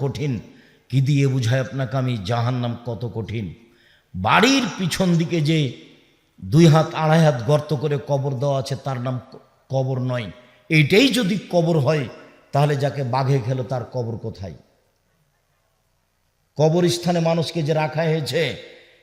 কঠিন? কি দিয়ে বুঝায় আপনাকে আমি? জাহান্নাম কত কঠিন? বাড়ির পিছন দিকে যে দুই হাত, আড়াই হাত গর্ত করে কবর দেওয়া আছে, তার নাম কবর নয়। এইটাই যদি কবর হয়, তাহলে যাকে বাঘে খেলো, তার কবর কোথায়? কবরস্থানে মানুষকে যে রাখা হয়েছে,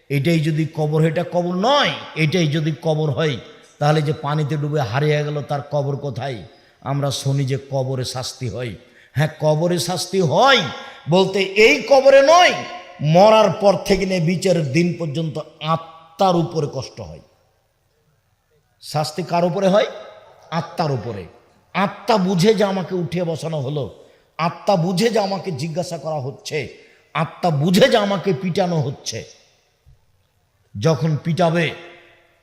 এটাই যদি কবর এটা কবর নয়। এটাই যদি কবর হয়, তাহলে যে পানিতে ডুবে হারিয়ে গেল, তার কবর কোথায়? আমরা শুনি যে কবরে শাস্তি হয়। হ্যাঁ কবরে শাস্তি হয় বলতে এই কবরে নয়, মরার পর থেকে নিয়ে বিচারের দিন পর্যন্ত আত্মার উপরে কষ্ট হয়। শাস্তি কার উপরে হয়? আত্মার উপরে। আত্মা বুঝে যে আমাকে উঠিয়ে বসানো হলো, আত্মা বুঝে যে আমাকে জিজ্ঞাসা করা হচ্ছে, আত্মা বুঝে যে আমাকে পিটানো হচ্ছে। যখন পিটাবে,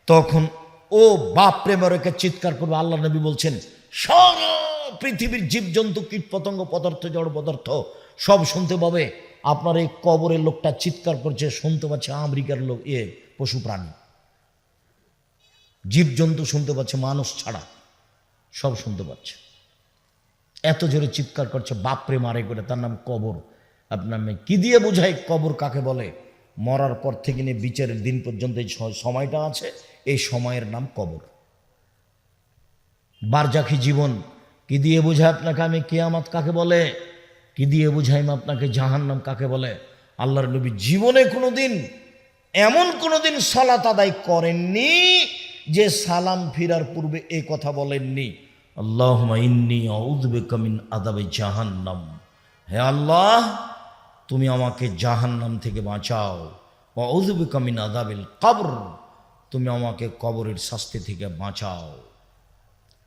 তখন ও বাপ প্রেমরকে চিৎকার করবে। আল্লাহ নবী বলছেন, সারা! পৃথিবীর জীবজন্তু কীট পতঙ্গ পদার্থ, জড় পদার্থ, সব শুনতে পাবে। আপনার এই কবরের লোকটা চিৎকার করছে, শুনতে পাচ্ছে আমেরিকার লোক, এ পশু প্রাণী। জীবজন্তু শুনতে পাচ্ছে, মানুষ ছাড়া। সব শুনতে পাচ্ছে। এত জোরে চিৎকার করছে, বাপরে মারে করে, তার নাম কবর। আপনার কি দিয়ে বোঝায় কবর কাকে বলে? মরার পর থেকে নিয়ে বিচারের দিন পর্যন্ত এই সময়টা আছে, এই সময়ের নাম কবর। বারজাখি জীবন কি দিয়ে বোঝায় আপনাকে আমি কেয়ামত কাকে বলে? কি দিয়ে বুঝাই আমি আপনাকে জাহান্নাম কাকে বলে? আল্লাহর নবী জীবনে কোনো দিন এমন কোনো দিন সালাত আদায় করেননি যে সালাম ফিরার পূর্বে এই কথা বলেননি। আল্লাহ ইন্নি আউদবে কামিন আদাবে জাহান্নাম। হে আল্লাহ, তুমি আমাকে জাহান্নাম থেকে বাঁচাও। আউদবে কামিন আদাবিল কবর। তুমি আমাকে কবরের শাস্তি থেকে বাঁচাও।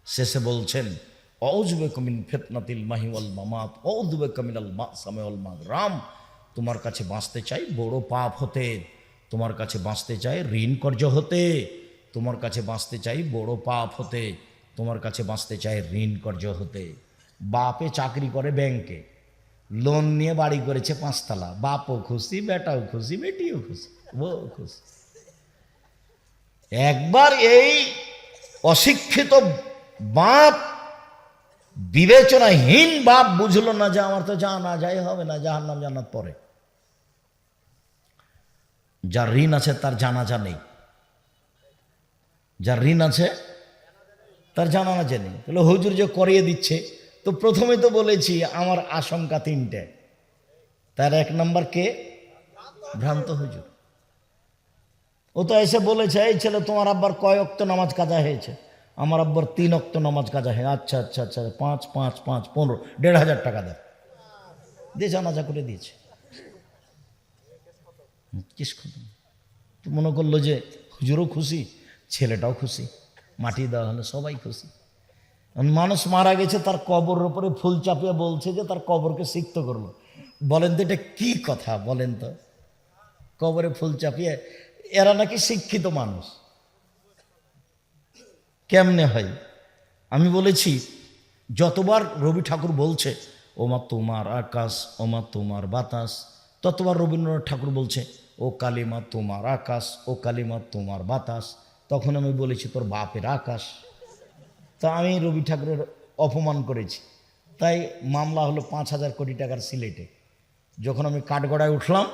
শেষে বলছেন অউজবে কমিন ফেতনাতিল মাহিওয়াল মামাত অউজবে কমিনাল মাসামেওয়াল মাগরাম তোমার কাছে বাঁচতে চাই, বড় পাপ হতে। তোমার কাছে বাঁচতে চাই, ঋণ কর্য হতে। তোমার কাছে বাঁচতে চাই, বড় পাপ হতে। তোমার কাছে বাঁচতে চাই, ঋণ কর্য হতে। বাপে চাকরি করে ব্যাংকে। লোন নিয়ে বাড়ি করেছে পাঁচতলা। বাপও খুশি, বেটাও খুশি, বেটিও খুশি বউ খুশি। একবার এই অশিক্ষিত বাপ বিবেচনাহীন বাপ বুঝলো না যে আমার তো জানা যাই হবে না যাহার নাম জানার পরে। যার ঋণ আছে তার জানাজা নেই। যার ঋণ আছে তার জানা না জানি তাহলে হুজুর যে করিয়ে দিচ্ছে, তো প্রথমে তো বলেছি আমার আশঙ্কা তিনটে। তার এক নম্বর কে? ভ্রান্ত হুজুর। ও তো এসে বলেছে, এই ছেলে, তোমার আব্বার কয় অক্ত নামাজ কাজা হয়েছে? আমার আব্বার তিন অক্ত নামাজ কাজা হয় আচ্ছা আচ্ছা আচ্ছা পাঁচ পাঁচ পাঁচ, পনেরো, দেড় হাজার টাকা দেয় দিয়ে জানাজা করে দিয়েছে। কিস মনে করল যে হুজুরও খুশি, ছেলেটাও খুশি, মাটি দেওয়া হলে সবাই খুশি। মানুষ মারা গেছে, তার কবরের উপরে ফুল চাপিয়ে বলছে যে তার কবরকে সিক্ত করল। বলেন তো এটা কি কথা, বলেন তো? কবরে ফুল চাপিয়ে, এরা নাকি শিক্ষিত মানুষ। কেমনে হয়? আমি বলেছি, যতবার রবি ঠাকুর বলছে, ওমা তোমার আকাশ, ওমা তোমার বাতাস, ততবার রবীন্দ্রনাথ ঠাকুর বলছে, ও কালিমা তোমার আকাশ, ও কালিমা তোমার বাতাস, তখন আমি বলেছি, তোর বাপের আকাশ। তা আমি রবি ঠাকুরের অপমান করেছি। তাই মামলা হলো পাঁচ হাজার কোটি টাকার সিলেটে। যখন আমি কাঠগড়ায় উঠলাম,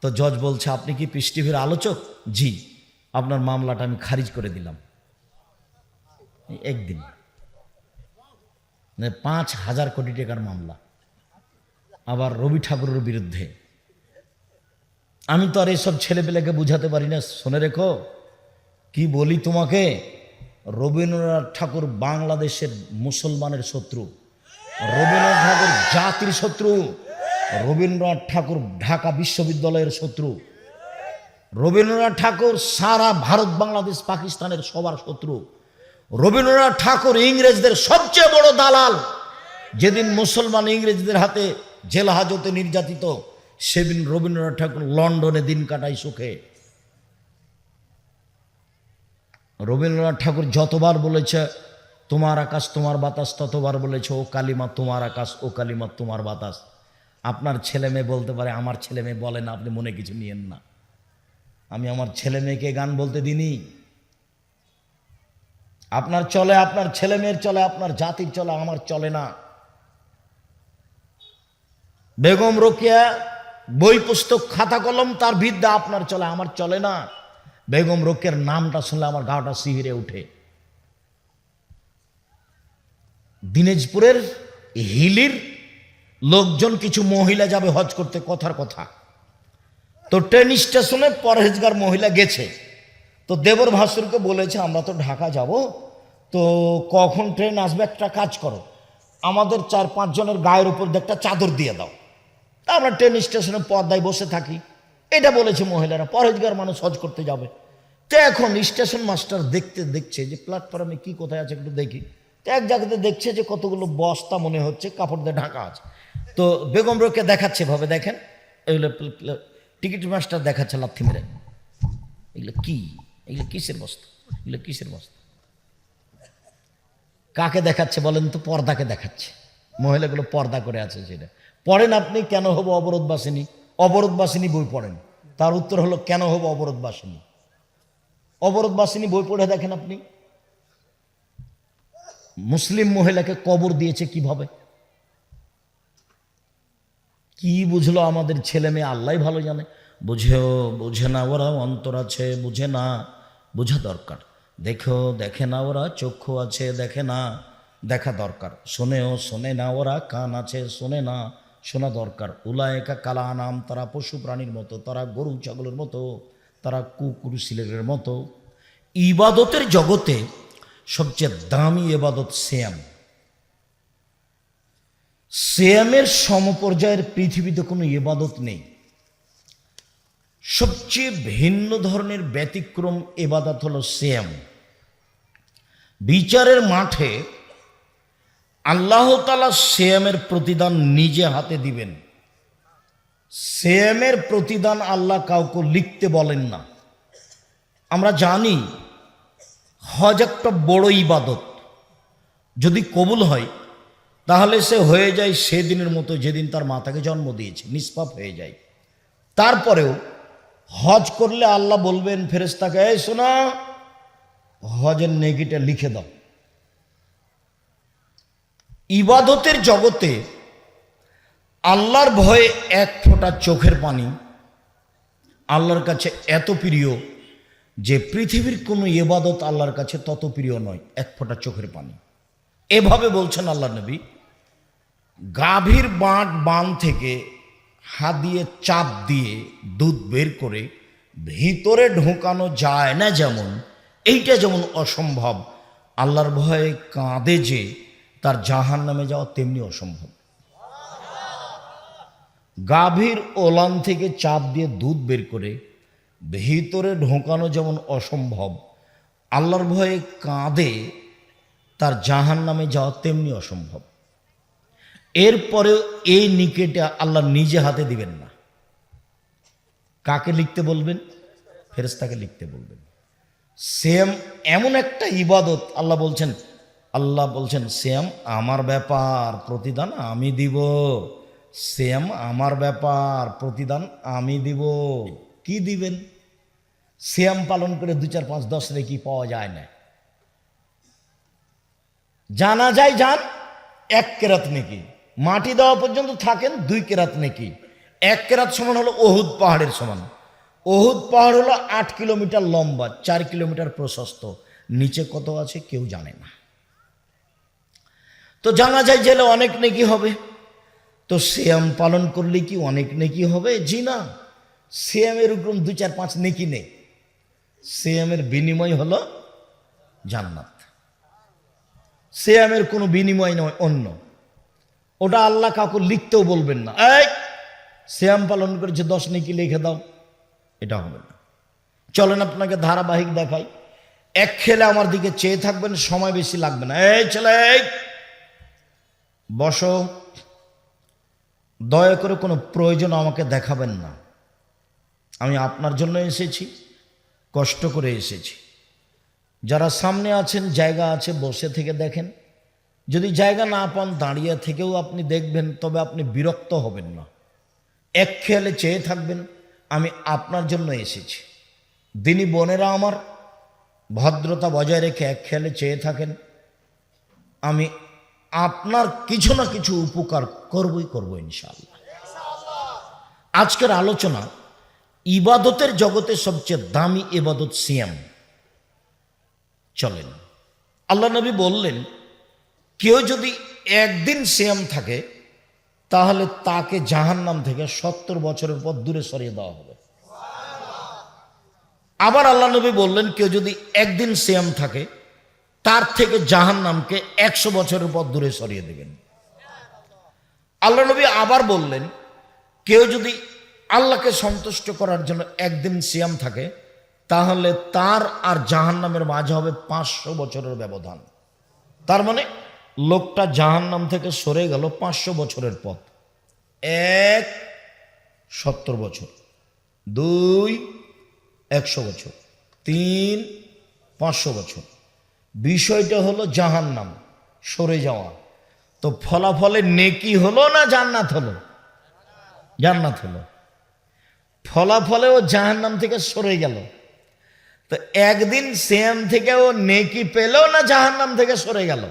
তো জজ বলছে, আপনি কি পিস আলোচক? জি। আপনার মামলাটা আমি খারিজ করে দিলাম। একদিন। মানে পাঁচ হাজার কোটি টাকার মামলা। আবার রবি ঠাকুরের বিরুদ্ধে। আমি তো আর এসব ছেলেপেলেকে বুঝাতে পারি না, শুনে রেখো। কি বলি তোমাকে? রবীন্দ্রনাথ ঠাকুর বাংলাদেশের মুসলমানের শত্রু। রবীন্দ্রনাথ ঠাকুর জাতির শত্রু। রবীন্দ্রনাথ ঠাকুর ঢাকা বিশ্ববিদ্যালয়ের শত্রু। রবীন্দ্রনাথ ঠাকুর সারা ভারত, বাংলাদেশ, পাকিস্তানের সবার শত্রু। রবীন্দ্রনাথ ঠাকুর ইংরেজদের সবচেয়ে বড় দালাল। যেদিন মুসলমান ইংরেজদের হাতে জেল হাজতে নির্যাতিত, সেদিন রবীন্দ্রনাথ ঠাকুর লন্ডনে দিন কাটায় সুখে রবীন্দ্রনাথ ঠাকুর যতবার বলেছে, তোমার আকাশ তোমার বাতাস, ততবার বলেছে, ও কালিমা তোমার আকাশ, ও কালিমা তোমার বাতাস। আপনার ছেলে মেয়ে বলতে পারে, আমার ছেলে মেয়ে বলে না, আপনি মনে কিছু নিয়েন না। আমি আমার ছেলে মেয়েকে গান বলতে দিনি আপনার চলে আপনার ছেলে মেয়ের চলে, আপনার জাতির চলে, আমার চলে না। বেগম রোকেয়া বই পুস্তক, খাতা কলম, তার বিদ্যা আপনার চলে, আমার চলে না। বেগম রোকের নামটা শুনলে আমার গাটা শিহিরে উঠে। দিনাজপুরের হিলির লোকজন কিছু মহিলা যাবে হজ করতে, কথার কথা। তো ট্রেন স্টেশনে পরহেজগার মহিলা গেছে। তো দেবর ভাসুরকে বলেছে, আমরা তো ঢাকা যাব। তো কখন ট্রেন আসবে একটা কাজ করো। আমাদের চার পাঁচ জনের গায়ের উপর একটা চাদর দিয়ে দাও। তা আমরা ট্রেন স্টেশনে পর্দায় বসে থাকি। এটা বলেছে মহিলারা। পরহেজগার মানুষ হজ করতে যাবে। তো এখন স্টেশন মাস্টার দেখতে দেখছে যে, প্ল্যাটফর্মে কি কোথায় আছে একটু দেখি। তো এক জায়গাতে দেখছে যে, কতগুলো বস্তা মনে হচ্ছে, কাপড় দিয়ে ঢাকা আছে। তো বেগম রোকে দেখাচ্ছে ভাবে দেখেন? এগুলো টিকিট মাস্টার দেখাচ্ছে লাথি মেরে। এগুলো কি? এগুলো কিসের বস্তা? এগুলো কিসের বস্তা? কাকে দেখাচ্ছে বলেন তো? পর্দাকে দেখাচ্ছে। মহিলাগুলো পর্দা করে আছে সেটা। পড়েন আপনি কেন হব অবরোধবাসিনী? অবরোধবাসিনী বই পড়েন। তার উত্তর হলো, কেন হব অবরোধবাসিনী? অবরোধবাসিনী বই পড়ে দেখেন আপনি। মুসলিম মহিলাকে কবর দিয়েছে কীভাবে? কি বুঝলো আমাদের ছেলে মেয়ে? আল্লাহ ভালো জানে। বুঝেও বুঝে না ওরা অন্তর আছে, বুঝে না। বোঝা দরকার। দেখো, দেখে না ওরা, চক্ষু আছে, দেখে না, দেখা দরকার। শোনেও শোনে না ওরা, কান আছে, শোনে না, শোনা দরকার। উলায়কা কালা নাম তারা পশু প্রাণীর মতো, তারা গরু ছাগলের মতো, তারা কুকুর, সিলেটের মতো। ইবাদতের জগতে সবচেয়ে দামি এবাদত শ্যাম। শ্যামের সমপর্যায়ের পৃথিবীতে কোনো ইবাদত নেই। সবচেয়ে ভিন্ন ধরনের ব্যতিক্রম এবাদত হলো শ্যাম বিচারের মাঠে আল্লাহ তালা প্রতিদান নিজে হাতে দিবেন। শ্যামের প্রতিদান আল্লাহ কাউকে লিখতে বলেন না। আমরা জানি হজ একটা বড় ইবাদত। যদি কবুল হয়, তাহলে সে হয়ে যায় সেদিনের মতো যেদিন তার মাতাকে জন্ম দিয়েছে, নিষ্পাপ হয়ে যায়। তারপরেও হজ করলে আল্লাহ বলবেন ফেরেস্তাকে এই শোনা, হজের নেগিটা লিখে দাও। ইবাদতের জগতে আল্লাহর ভয়ে এক ফোঁটা চোখের পানি আল্লাহর কাছে এত প্রিয় যে পৃথিবীর কোনো ইবাদত আল্লাহর কাছে তত প্রিয় নয়, এক ফোঁটা চোখের পানি। এভাবে বলছেন আল্লাহ নবী, গাভীর বাঁট বান থেকে হাত দিয়ে চাপ দিয়ে দুধ বের করে ভিতরে ঢোকানো যায় না যেমন, এইটা যেমন অসম্ভব। আল্লাহর ভয়ে কাঁদে যে, তার জাহান নামে যাওয়া তেমনি অসম্ভব। গাভীর ওলান থেকে চাপ দিয়ে দুধ বের করে ভিতরে ঢোকানো যেমন অসম্ভব, আল্লাহর ভয়ে কাঁদে, তার জাহান নামে যাওয়া তেমনি অসম্ভব। এরপরেও এই নিকেটে আল্লাহ নিজে হাতে দিবেন না। কাকে লিখতে বলবেন? ফেরেস্তাকে লিখতে বলবেন। সেম এমন একটা ইবাদত আল্লাহ বলছেন আল্লাহ বলছেন, সেম আমার ব্যাপার, প্রতিদান আমি দিব। সেম আমার ব্যাপার, প্রতিদান আমি দিব। কি দিবেন? শ্যাম পালন করে দু চার পাঁচ দশ রেখি পাওয়া যায় না। জানা যায় যান, এক কেরাত নাকি। মাটি দেওয়া পর্যন্ত থাকেন দুই কেরাত নাকি। এক কেরাত সমান হলো ওহুদ পাহাড়ের সমান। ওহুদ পাহাড় হলো আট কিলোমিটার লম্বা, চার কিলোমিটার প্রশস্ত। নিচে কত আছে কেউ জানে না। তো জানা যায় জেলে অনেক নেকি হবে। তো শ্যাম পালন করলে কি অনেক নেকি হবে? জি না। শ্যামের উপর দু চার, পাঁচ নেকি নেই। শ্যামের বিনিময় হলো জান্নাত। শ্যামের কোনো বিনিময় নয়, অন্য। ওটা আল্লাহ কাউকে লিখতেও বলবেন না। এই! শ্যাম পালন করেছে দশ নেকি লিখে দাও এটা হবে না। চলেন আপনাকে ধারাবাহিক দেখাই। এক খেলে আমার দিকে চেয়ে থাকবেন সময় বেশি লাগবে না। এই ছেলে এই, বসো। দয়া করে কোনো প্রয়োজন আমাকে দেখাবেন না। আমি আপনার জন্য এসেছি কষ্ট করে এসেছি। যারা সামনে আছেন জায়গা আছে বসে থেকে দেখেন। যদি জায়গা না পান দাঁড়িয়ে থেকেও আপনি দেখবেন, তবে আপনি বিরক্ত হবেন না। এক খেয়ালে চেয়ে থাকবেন, আমি আপনার জন্য এসেছি। দিনী বোনেরা আমার, ভদ্রতা বজায় রেখে এক খেয়ালে চেয়ে থাকেন, আমি আপনার কিছু না কিছু উপকার করবই করব ইনশাল্লাহ আজকের আলোচনা, ইবাদতের জগতে সবচেয়ে দামি ইবাদত সিয়াম। চলেন, আল্লাহ নবী বললেন কেউ যদি একদিন সিয়াম থাকে, তাহলে তাকে জাহান্নাম থেকে সত্তর বছরের পর দূরে সরিয়ে দেওয়া হবে। আবার আল্লাহ নবী বললেন, কেউ যদি একদিন সিয়াম থাকে, তার থেকে জাহান্নামকে একশো বছরের পর দূরে সরিয়ে দেবেন। আল্লাহ নবী আবার বললেন, কেউ যদি আল্লাহকে সন্তুষ্ট করার জন্য একদিন সিয়াম থাকে, তাহলে তার আর জাহান্নামের মাঝে হবে পাঁচশো বছরের ব্যবধান। তার মানে লোকটা জাহান্নাম থেকে সরে গেল পাঁচশো বছরের পথ। এক, সত্তর বছর। দুই, একশো বছর। তিন, পাঁচশো বছর। বিষয়টা হলো জাহান্নাম, সরে যাওয়া। তো ফলাফলে নেকি হলো না জান্নাত হলো? জান্নাত হলো। ফলাফলে ও জাহান্নাম থেকে সরে গেল। তো একদিন সেম থেকে ও নেকি পেল না জাহান্নাম থেকে সরে গেল?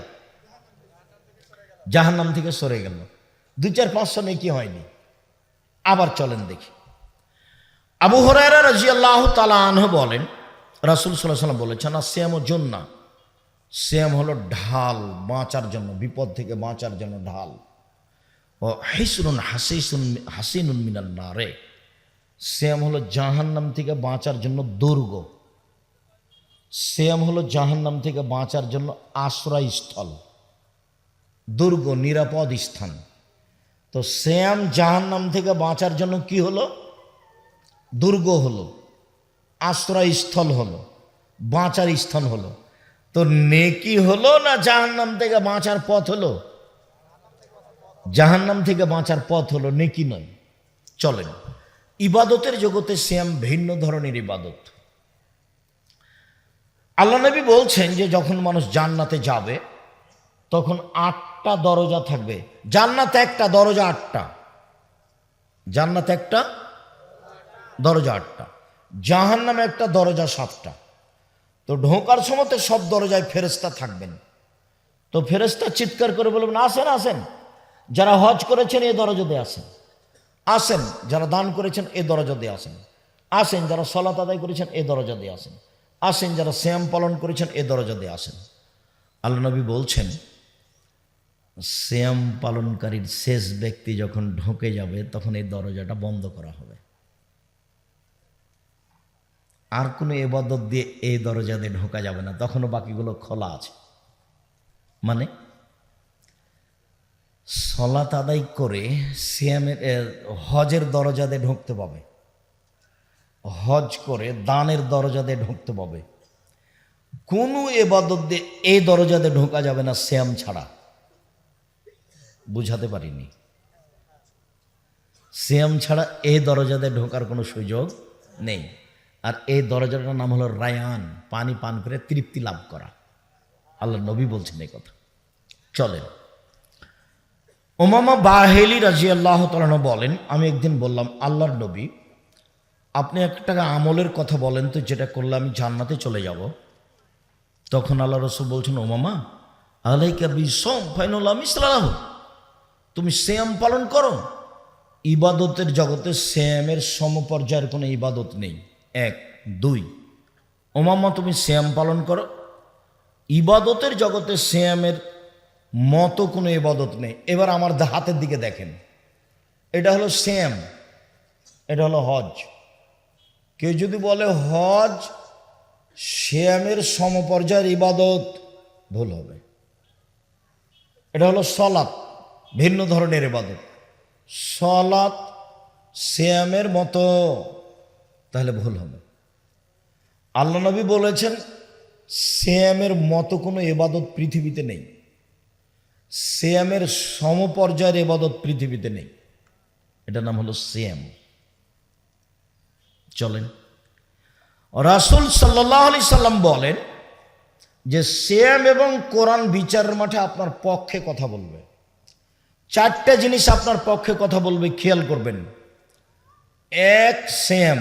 জাহান্নাম থেকে সরে গেল। দু চার পাঁচশো নেকি হয়নি? আবার চলেন দেখি। আবু হরাইরা রাজি আল্লাহ তালা আনহ বলেন, রাসুল সাল্লাহ সাল্লাম বলেছেন, আর শ্যাম ও জন্না শ্যাম হলো ঢাল, বাঁচার জন্য, বিপদ থেকে বাঁচার জন্য ঢাল। ও হিসরুন হাসিসুন, হাসিনুন মিনাল নারে। শ্যাম হলো জাহান্নাম থেকে বাঁচার জন্য দুর্গ। শ্যাম হলো জাহান্নাম থেকে বাঁচার জন্য আশ্রয়স্থল। দুর্গ, নিরাপদ স্থান। তো শ্যাম জাহান্নাম থেকে বাঁচার জন্য কি হলো? দুর্গ হলো, আশ্রয়স্থল হলো, বাঁচার স্থান হলো। তো নেকি হলো না জাহান্নাম থেকে বাঁচার পথ হলো? জাহান্নাম থেকে বাঁচার পথ হলো, নেকি নয়। চলেন, ইবাদতের জগতে শ্যাম ভিন্ন ধরনের ইবাদত। আল্লাহ নবী বলছেন যে, যখন মানুষ জান্নাতে যাবে, তখন আটটা দরজা থাকবে। জান্নাতে একটা দরজা আটটা। জান্নাতে একটা দরজা আটটা। জাহান নামে একটা দরজা সাতটা। তো ঢোকার সময় সব দরজায় ফেরেস্তা থাকবেন। তো ফেরেস্তা চিৎকার করে বলবেন, আসেন আসেন। যারা হজ করেছেন এই দরজা দিয়ে আসেন। আসেন, যারা দান করেছেন, এ দরজা দিয়ে আসেন। আসেন, যারা সলাত আদায় করেছেন, এ দরজা দিয়ে আসেন। আসেন, যারা শ্যাম পালন করেছেন, এ দরজা দিয়ে আসেন। আল্লাহ নবী বলছেন শ্যাম পালনকারীর শেষ ব্যক্তি যখন ঢোকে যাবে তখন এই দরজাটা বন্ধ করা হবে। আর কোনো এবাদত দিয়ে এই দরজা দিয়ে ঢোকা যাবে না তখনও বাকিগুলো খোলা আছে। মানে সলাত আদায় করে সিয়ামের এ, হজের দরজা দিয়ে ঢুকতে পাবে। হজ করে দানের দরজা দিয়ে ঢুকতে পাবে। কোনো এবাদত দিয়ে এই দরজা দিয়ে ঢোকা যাবে না শ্যাম ছাড়া। বুঝাতে পারিনি। শ্যাম ছাড়া এই দরজাতে ঢোকার কোনো সুযোগ নেই। আর এই দরজাটার নাম হলো রায়ান, পানি পান করে তৃপ্তি লাভ করা। আল্লাহ নবী বলছেন এই কথা। চলেন। ওমামা বাহেলি রাজি আল্লাহ তালন বলেন, আমি একদিন বললাম, আল্লাহর নবী, আপনি একটা আমলের কথা বলেন তো, যেটা করলে আমি জান্নাতে চলে যাব। তখন আল্লাহ রসুল বলছেন ওমামা আলাইকা বিসম ফাইনুল আমি সালাহ তুমি শ্যাম পালন করো। ইবাদতের জগতে শ্যামের সমপর্যায়ের কোনো ইবাদত নেই। এক, দুই, ওমাম্মা, তুমি শ্যাম পালন করো। ইবাদতের জগতে শ্যামের মতো কোনো ইবাদত নেই। এবার আমার হাতের দিকে দেখেন। এটা হলো শ্যাম, এটা হলো হজ। কেউ যদি বলে হজ শ্যামের সমপর্যায়ের ইবাদত, ভুল হবে। এটা হলো সলাৎ। ভিন্ন ধরনের এবাদত সলাত শ্যামের মতো, তাহলে ভুল হবে। আল্লাহ নবী বলেছেন শ্যামের মতো কোনো এবাদত পৃথিবীতে নেই। শ্যামের সমপর্যায়ের এবাদত পৃথিবীতে নেই। এটার নাম হলো শ্যাম চলেন। রাসুল সাল্লাহ আলি সাল্লাম বলেন যে শ্যাম এবং কোরআন বিচারের মাঠে আপনার পক্ষে কথা বলবে। চারটা জিনিস আপনার পক্ষে কথা বলবে, খেয়াল করবেন। এক শ্যাম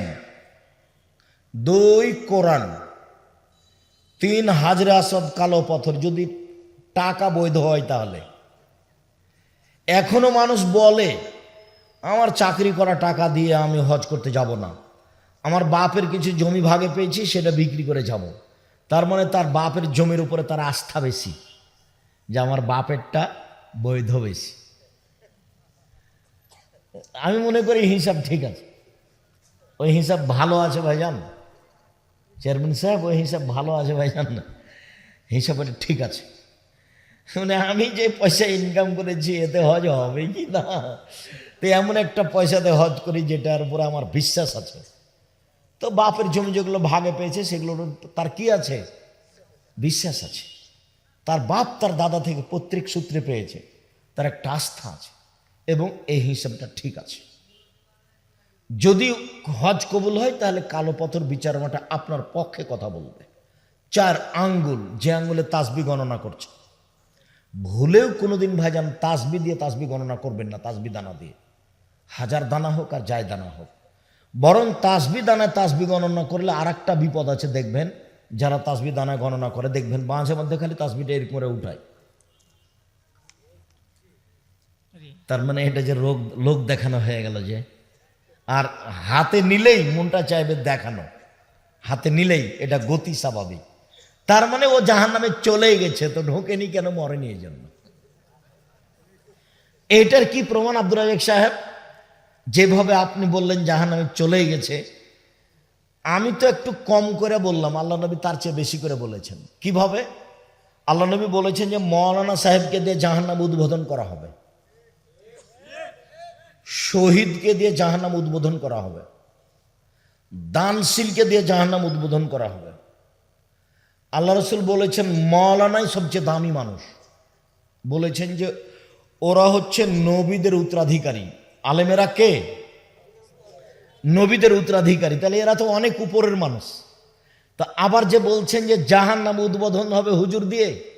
দুই, কোরআন। তিন, হাজরে আসদ কালো পাথর। যদি টাকা বৈধ হয় তাহলে। এখনও মানুষ বলে, আমার চাকরি করা টাকা দিয়ে আমি হজ করতে যাব না। আমার বাপের কিছু জমি ভাগে পেয়েছি, সেটা বিক্রি করে যাব। তার মানে তার বাপের জমির উপরে তার আস্থা বেশি, যে আমার বাপেরটা বৈধ বেশি। আমি মনে করি হিসাব ঠিক আছে। ওই হিসাব ভালো আছে ভাইজান। চেয়ারম্যান সাহেব, ওই হিসাব ভালো আছে ভাইজান। না হিসাব ওটা ঠিক আছে। মানে আমি যে পয়সা ইনকাম করেছি, এতে হজ হবে কি না? তো এমন একটা পয়সাতে হজ করি যেটার উপরে আমার বিশ্বাস আছে। তো বাপের জমি যেগুলো ভাগে পেয়েছে, সেগুলোর তার কি আছে? বিশ্বাস আছে। তার বাপ তার দাদা থেকে পৈতৃক সূত্রে পেয়েছে। তার একটা আস্থা আছে। এবং এই হিসাবটা ঠিক আছে। যদি হজ কবুল হয়, তাহলে কালো পথর বিচারমাটা আপনার পক্ষে কথা বলবে। চার আঙ্গুল, যে আঙ্গুলে তাসবি গণনা করছে। ভুলেও কোনোদিন ভাইজান তাসবি দিয়ে তাসবি গণনা করবেন না, তাসবি দানা দিয়ে। হাজার দানা হোক আর যায় দানা হোক। বরং তাসবি দানায় তাসবি গণনা করলে আর বিপদ আছে, দেখবেন। যারা তাসবি দানায় গণনা করে, দেখবেন মাঝে মধ্যে খালি তাসবিটা এরকম করে উঠায়। তার মানে এটা যে রোগ, লোক দেখানো হয়ে গেল যে। আর হাতে নিলেই মনটা চাইবে দেখানো। হাতে নিলেই এটা গতি স্বাভাবিক। তার মানে ও জাহান নামে চলেই গেছে, তো ঢোকেনি কেন মরেনি এই জন্য এটার কি প্রমাণ আব্দুল রাজাক সাহেব? যেভাবে আপনি বললেন জাহান নামে চলেই গেছে, আমি তো একটু কম করে বললাম, আল্লাহ নবী তার চেয়ে বেশি করে বলেছেন। কীভাবে? আল্লাহ নবী বলেছেন যে, মৌলানা সাহেবকে দিয়ে জাহান্নাম উদ্বোধন করা হবে। শহীদকে দিয়ে জাহান্নাম উদ্বোধন করা হবে। দানশীলকে দিয়ে জাহান্নাম উদ্বোধন করা হবে। আল্লাহ রসুল বলেছেন মৌলানাই সবচেয়ে দামি মানুষ। বলেছেন যে, ওরা হচ্ছে নবীদের উত্তরাধিকারী। আলেমেরা কে? নবীদের উত্তরাধিকারী। তাহলে এরা তো অনেক উপরের মানুষ। তা আবার যে বলছেন যে জাহান নাম উদ্বোধন হবে হুজুর দিয়ে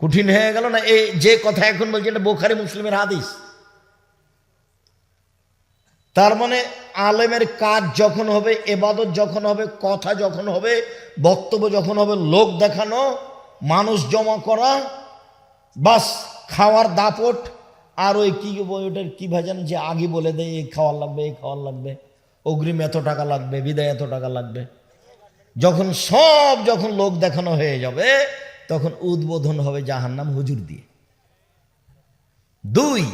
কঠিন হয়ে গেল না? এই যে কথা এখন বলছে, এটা বোখারি মুসলিমের হাদিস। তার মানে আলেমের কাজ যখন হবে, এবাদত যখন হবে, কথা যখন হবে, বক্তব্য যখন হবে, লোক দেখানো, মানুষ জমা করা, বাস খাওয়ার দাপট, আর ওই কি ওইটার কি ভাজান যে আগে বলে দেয়, এই খাওয়ার লাগবে, এই খাওয়ার লাগবে, অগ্রিম এত টাকা লাগবে, বিদায় এত টাকা লাগবে। যখন সব যখন লোক দেখানো হয়ে যাবে তখন উদ্বোধন হবে জাহান্নাম হুজুর দিয়ে। দুই,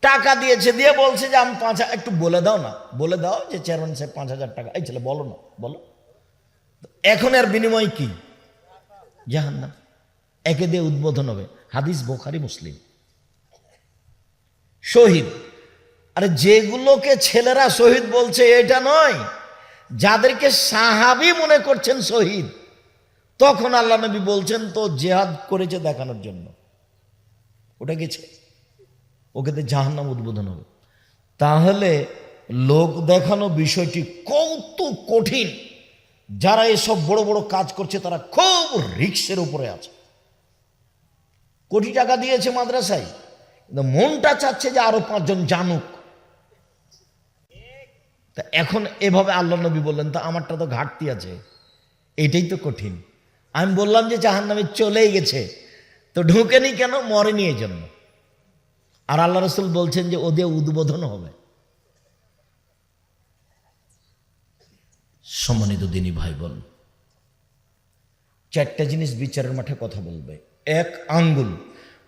টাকা দিয়েছে দিয়ে বলছে যে, আমি পাঁচ হাজার একটু বলে দাও না, বলে দাও যে, চেয়ারম্যান সাহেব, পাঁচ হাজার টাকা। এই ছেলে, বলো না, বলো। এখন এর বিনিময় কি? জাহান্নাম। একে দিয়ে উদ্বোধন হবে। হাদিস বোখারি, মুসলিম। শহীদ। আরে যেগুলোকে ছেলেরা শহীদ বলছে, এটা নয়। যাদেরকে সাহাবি মনে করছেন শহীদ তখন আল্লাহ নবী বলছেন, তো জেহাদ করেছে দেখানোর জন্য। ওটা গেছে। ওকে তো জাহান্নাম উদ্বোধন হবে তাহলে লোক দেখানো বিষয়টি কত কঠিন। যারা এসব বড় বড় কাজ করছে, তারা খুব রিক্সের উপরে আছে। কোটি টাকা দিয়েছে মাদ্রাসায়, কিন্তু মনটা চাচ্ছে যে আরও পাঁচজন জানুক। তা এখন এভাবে আল্লাহ নবী বললেন, তা আমারটা তো ঘাটতি আছে। এটাই তো কঠিন। আমি বললাম যে জাহান নামে চলেই গেছে। তো ঢুকেনি কেন? মরেনি এই জন্য আর আল্লাহ রসুল বলছেন যে ওদের উদ্বোধন হবে। সম্মানিত দিনী ভাই বোন চারটা জিনিস বিচারের মাঠে কথা বলবে। এক, আঙ্গুল।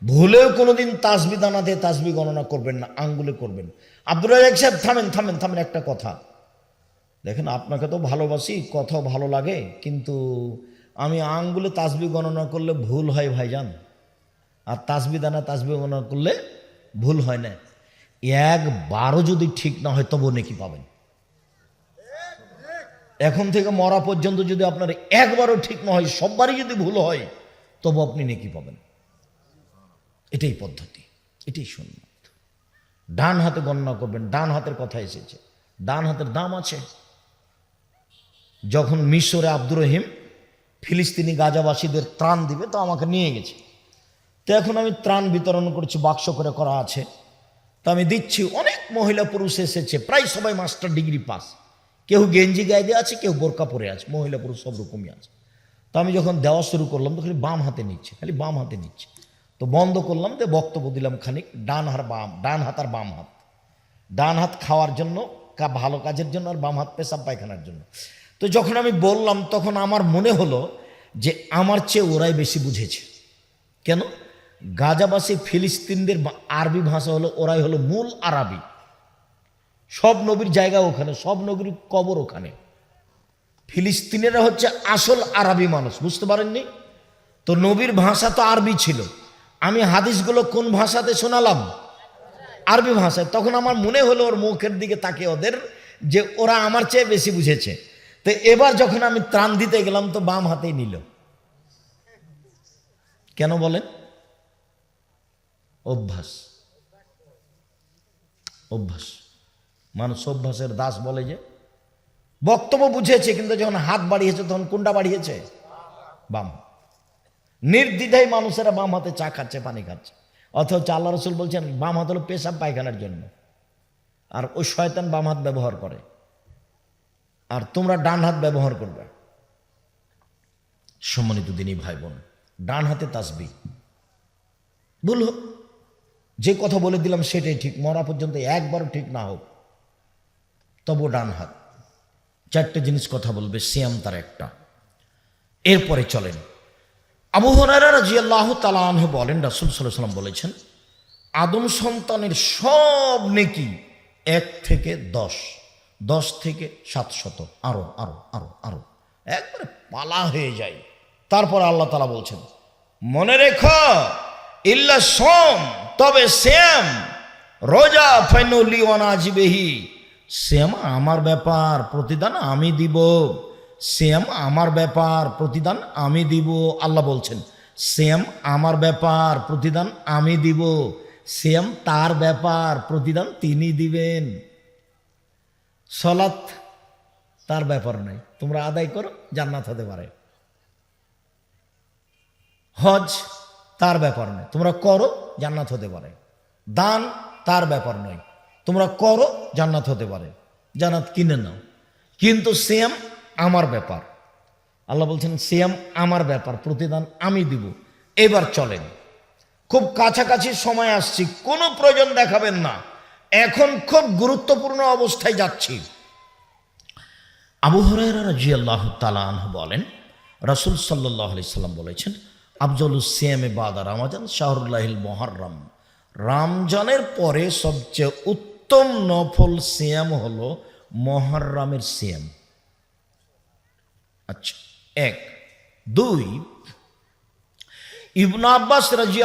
ভুলেও কোনোদিন তাসবি দানা দিয়ে তাসবি গণনা করবেন না, আঙ্গুলে করবেন। আব্দুল রাজাক সাহেব, থামেন থামেন থামেন, একটা কথা। দেখেন, আপনাকে তো ভালোবাসি কথা ভালো লাগে, কিন্তু আমি আঙ্গুলে তাসবি গণনা করলে ভুল হয় ভাইজান। আর তাসবি দানা তাসবি গণনা করলে ভুল হয় না। একবারও যদি ঠিক না হয় তবু নাকি পাবেন। এখন থেকে মরা পর্যন্ত যদি আপনার একবারও ঠিক না হয়, সববারই যদি ভুল হয় তবু আপনি নেকি পাবেন। এটাই পদ্ধতি, এটাই সুন্নত। ডান হাতে গণনা করবেন, ডান হাতের কথা এসেছে। ডান হাতের দাম আছে। যখন মিশরে আব্দুর রহিম ফিলিস্তিনি গাজাবাসীদের ত্রাণ দিবে, তো আমাকে নিয়ে গেছে। তো এখন আমি ত্রাণ বিতরণ করছি, বাক্স করে করা আছে। তো আমি দিচ্ছি, অনেক মহিলা পুরুষ এসেছে, প্রায় সবাই মাস্টার ডিগ্রি পাস। কেউ গেঞ্জি গায়ে দিয়ে আছে, কেউ বোরকা পরে আছে, মহিলা পুরুষ সব রকমই আছে। তো আমি যখন দেওয়া শুরু করলাম, তো খালি বাম হাতে নিচ্ছে, খালি বাম হাতে নিচ্ছে। তো বন্ধ করলাম, তো বক্তব্য দিলাম খানিক, ডান হার বাম, ডান হাত আর বাম হাত। ডান হাত খাওয়ার জন্য ভালো কাজের জন্য আর বাম হাত পেশাব পায়খানার জন্য। তো যখন আমি বললাম, তখন আমার মনে হলো যে আমার চেয়ে ওরাই বেশি বুঝেছে। কেন? গাজাবাসী ফিলিস্তিনদের আরবি ভাষা হলো, ওরাই হলো মূল আরবি। সব নবীর জায়গা ওখানে, সব নবীর কবর ওখানে। ফিলিস্তিনেরা হচ্ছে আসল আরবি মানুষ, বুঝতে পারেননি? তো নবীর ভাষা তো আরবি ছিল। আমি হাদিসগুলো কোন ভাষাতে শোনালাম? আরবি ভাষায়। তখন আমার মনে হলো ওর মুখের দিকে তাকে ওদের যে ওরা আমার চেয়ে বেশি বুঝেছে। তো এবার যখন আমি ত্রাণ দিতে গেলাম, তো বাম হাতেই নিল। কেন বলেন? অভ্যাস। অভ্যাস। মানুষ অভ্যাসের দাস বলে যে, বক্তব্য বুঝেছে, কিন্তু যখন হাত বাড়িয়েছে, তখন কোনটা বাড়িয়েছে? বাম। নির্দ্বিধায় মানুষেরা বাম হাতে চা খাচ্ছে, পানি খাচ্ছে। অথচ আল্লাহ রসুল বলছেন, বাম হাত হলো পেশাব পায়খানার জন্য। আর ওই শয়তান বাম হাত ব্যবহার করে। আর তোমরা ডান হাত ব্যবহার করবে। সম্মানিত দিনই ভাই বোন ডান হাতে তাসবি বলো যে কথা বলে দিলাম সেটাই ঠিক, মরা পর্যন্ত একবারও ঠিক না হোক। তবু ডান হাত, চারটে জিনিস কথা বলবে, সিয়াম তার একটা। এরপরে চলেন। আবু হরারা রাজিয়াল্লাহ তালাহ বলেন, রাসুল সাল্লাম বলেছেন, আদম সন্তানের সব নেকি এক থেকে দশ। দশ থেকে সাতশত আরও আরও আরও আরও। একবারে পালা হয়ে যায়। তারপর আল্লাহ তালা বলছেন, মনে রেখো, ইল্লা সোম, তবে শ্যাম। রোজা ফাইনুলি অনাজিবেহি শ্যাম আমার ব্যাপার, প্রতিদান আমি দিব। শ্যাম আমার ব্যাপার, প্রতিদান আমি দিব। আল্লাহ বলছেন, শ্যাম আমার ব্যাপার, প্রতিদান আমি দিব। শ্যাম তার ব্যাপার, প্রতিদান তিনি দিবেন। সলাৎ তার ব্যাপার নাই। তোমরা আদায় করো, জান্নাত হতে পারে। হজ তার ব্যাপার নয়। তোমরা করো, জান্নাত হতে পারে। দান তার ব্যাপার নয়। তোমরা করো, জান্নাত হতে পারে। জান্নাত কিনে নাও। কিন্তু সেম আমার ব্যাপার। আল্লাহ বলছেন সেম আমার ব্যাপার, প্রতিদান আমি দিব। এবার চলেন। খুব কাছাকাছি সময় আসছি, কোনো প্রয়োজন দেখাবেন না। এখন খুব গুরুত্বপূর্ণ অবস্থায় যাচ্ছি। আবু হরাইরা বলেন, রাসুল সাল্লাহ আলি সাল্লাম বলেছেন আফজল সিয়ামে বাদা রামাজান শাহরুল্লাহিল রামজানের পরে সবচেয়ে উত্তম নফল সিয়াম হলো মহারমের সিয়াম। আচ্ছা এক। দুই, ইবনা আব্বাস রাজি